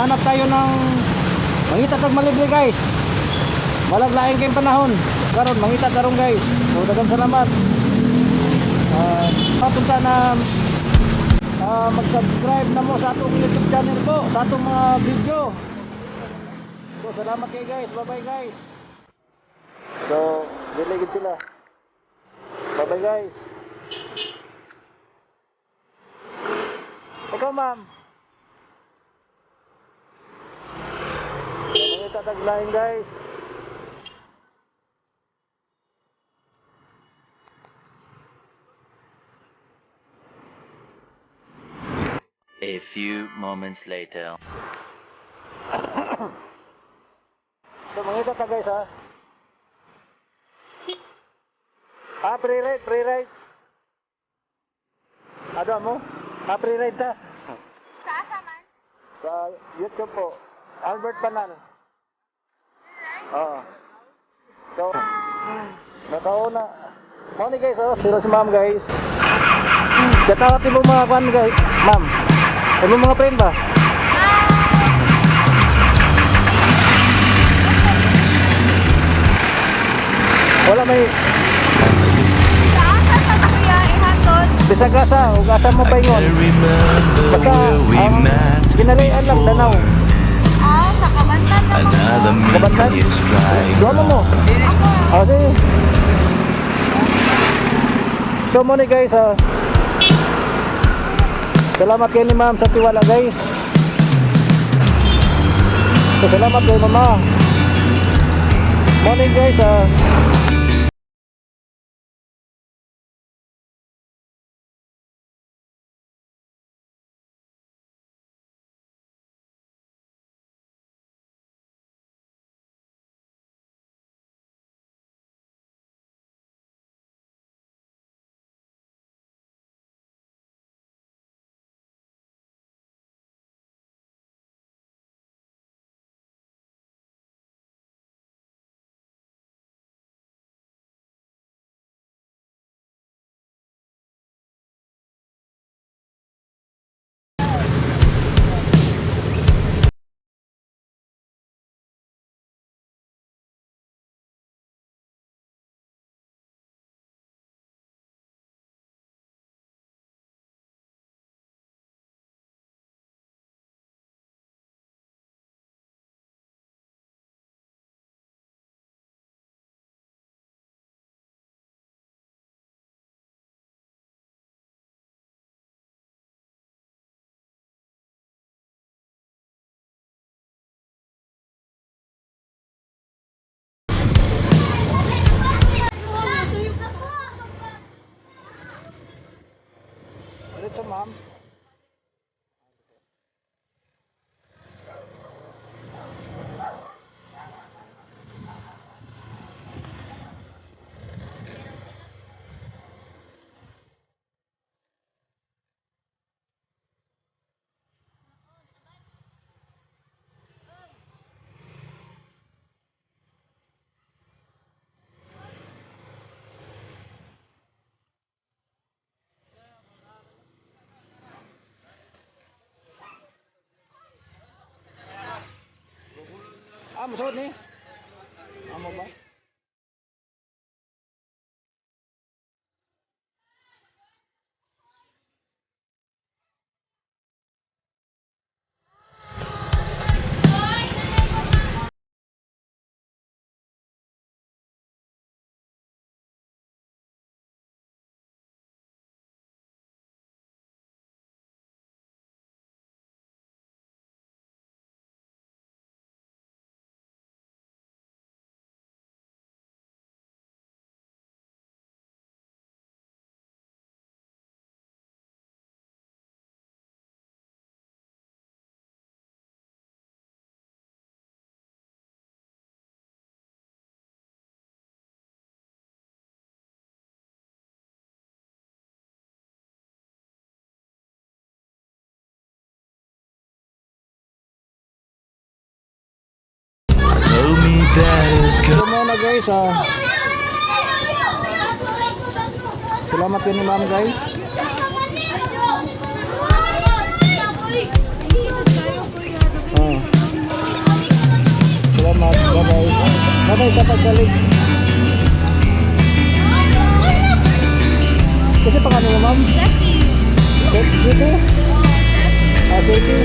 hanap tayo ng mangita tag malibre guys. Malaglaing kayong panahon. Karon mangita karon guys. So daghang salamat. Ah, patunta na ah, mag-subscribe na mo sa atong YouTube channel po, sa atong mga video. So salamat kay guys. Bye-bye guys. So, diligid sila. Bye-bye guys. Ikaw ma'am. So, mga tataglayin guys. A few moments later. So, mga ka guys ha. Ah, pre-ride, pre-ride. Ano mo? Ah, pre-ride ta. Saan man? Sa YouTube po. Albert Panal. Oo. So, nakauna. Mo ni guys, oh. Sino si ma'am guys? Katawat mo mga kwan guys. Ma'am. Ano mga friend ba? Wala may bisag asa, ug asa mo paingon. ang met kinalian lang danaw. Another memory is flying Duha mo. Ah, sige. So mo ni guys, ah. Salamat kay ni ma'am sa tiwala guys. So, salamat kay mama. Morning guys, ah. Ah, masod ni. So muna guys, ah. Salamat ni ma'am guys. Ah. Salamat. Bye-bye. Bye-bye sa pagsalig. Kasi pangalan mo, ma'am? Seti. City? Ah, City.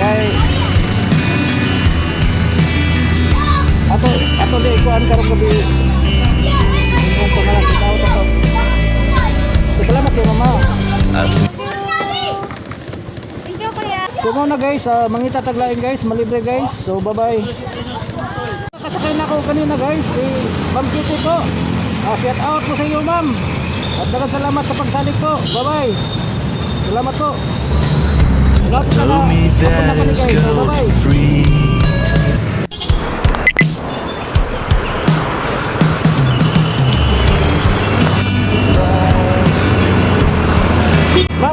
Kay... Ato, ato di ikuan karong gabi. Yung pangalan sa tao to. Salamat kay mama. Thank you, kuya. So muna guys, uh, mangita taglain guys, malibre guys. So bye bye. Kasakay na ako kanina guys, si Ma'am Kitty po. Uh, shout out po sa iyo ma'am. At dagang salamat sa pagsalig po. Bye bye. Salamat po. Told me that it's Bye gold bye.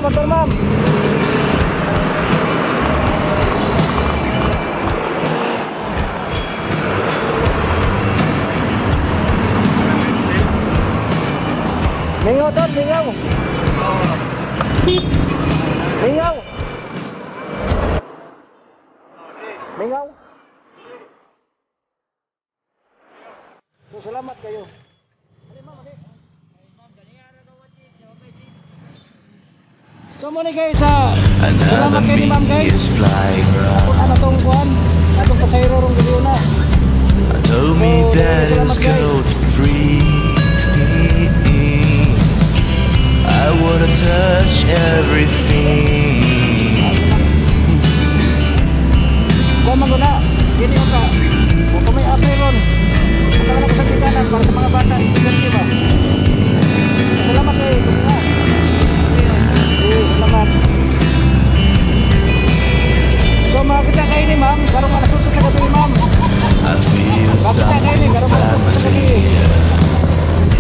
Motor ma'am. So muna guys, ah, Another salamat kayo ni ma'am guys. is. Ano tong kuhan? Atong pasayro rong gabi na. Told me So, that salamat, it's guys. gold free. I wanna touch everything. Kuha man na. Gini ka. Ka may apel ron. Kung ka na para sa mga bata. Estudyante ba? Salamat kayo. Salamat. Salamat. So makita kayo ni ma'am. Karong alas 8 sa gabi ma'am. I feel Makita kayo ni karong alas 8 sa gabi.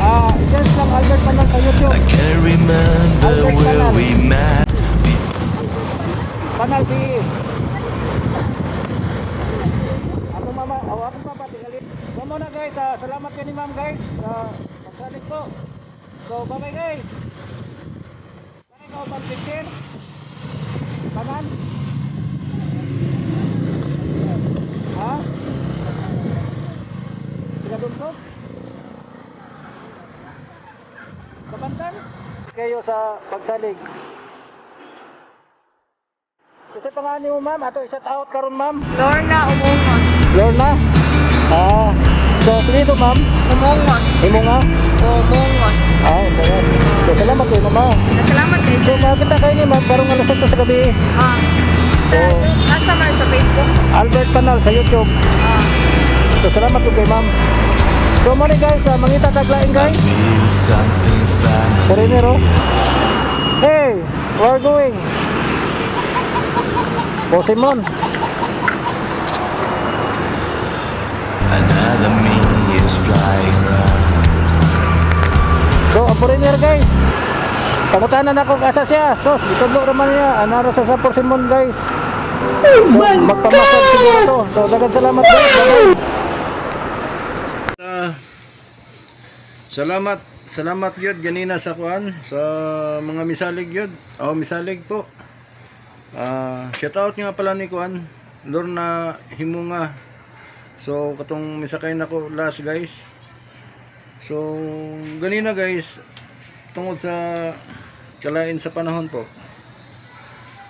Ah, isense lang Albert man lang sa YouTube. I can't remember where we met. Panal PE. Ako mama, oh, ako papa, tingali. So muna guys, ah, salamat kayo ni ma'am guys. sa pagsalit ko. So bye bye guys. Pag-picture. Kanan. Ha? Pinagundog? Kabantan? Kayo sa pagsalig. Kasi pangalan mo ma'am, ato isa out karon ma'am. Lorna Umungos. Lorna. Ah, so dito ma'am, Umungos. imo nga. Umungos. Ah, okay. So salamat kayo mama. Salamat kayo. So makita kayo ni ma'am karong alas 8 sa gabi. Ah. So Nasa man sa Facebook. Albert Panal sa YouTube. Ah. So salamat po kay ma'am. So mo ni guys, ah, mangita taglain guys. familiar. Hey, where are going? Po Simon. Another me is flying round. Foreigner guys. Pangutanan ako kasa siya. So, itudlo naman niya. Anara sa sa Simon guys. Oh my Magpamasag siguro to. So, dagan salamat guys. Bye-bye. salamat. Salamat yun ganina sa kuan sa mga misalig yun. Oh, misalig po. Ah, shout out nga pala ni kuan. Lorna Himunga. So, katong misakay na ko last guys. So, ganina guys, tungkol sa kalain sa panahon po.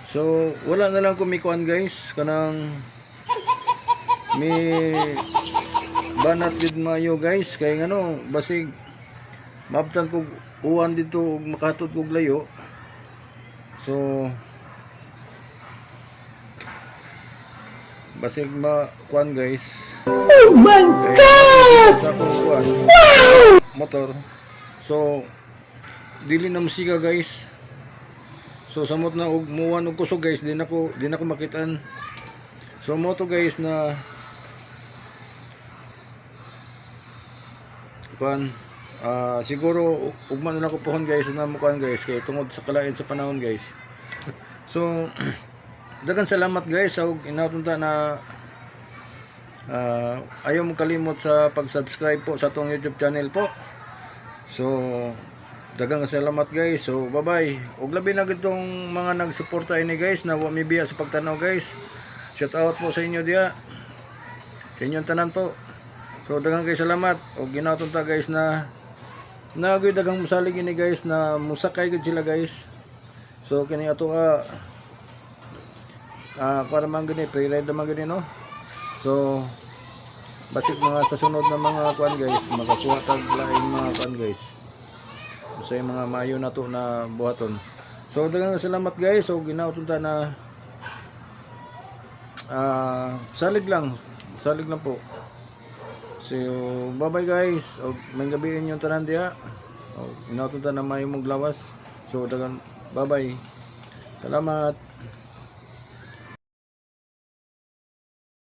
So, wala na lang kumikuan guys, kanang may banat with mayo guys, kay ano, basig mabtan ko uwan dito ug makatot kog layo. So, basig ma kuan guys. Oh my god! Kuan motor. So dili na musiga guys. So samot na og muwan og kusog guys, di na ko di na ko makitaan. So mo guys na kuan ah siguro ugma na ko pohon guys na mo kuan guys kay tungod sa kalain sa panahon guys. So dagan salamat guys sa og inatunta na Ah, ayaw mo kalimot sa pag-subscribe po sa tong YouTube channel po. So, dagang salamat guys. So, bye-bye. Ug labi na gitong mga nagsuporta ini guys na wa mi biya sa pagtanaw guys. Shout out po sa inyo diya. sa inyong tanan po. So daghang kay salamat o ginaton ta guys na nagoy daghang musalig ini guys na musakay gud sila guys. So kini ato ka ah para man gani pre ride naman gani no. So basig mga sa sunod na mga kuan guys makakuha tag laing mga kuan guys. Sa mga maayo na to na buhaton. So daghang salamat guys. So ginaton ta na ah salig lang. Salig lang po. So, bye-bye guys. O, may gabiin yung tanan diya. O, inatunta na may mong. So, dagan, bye-bye. Salamat.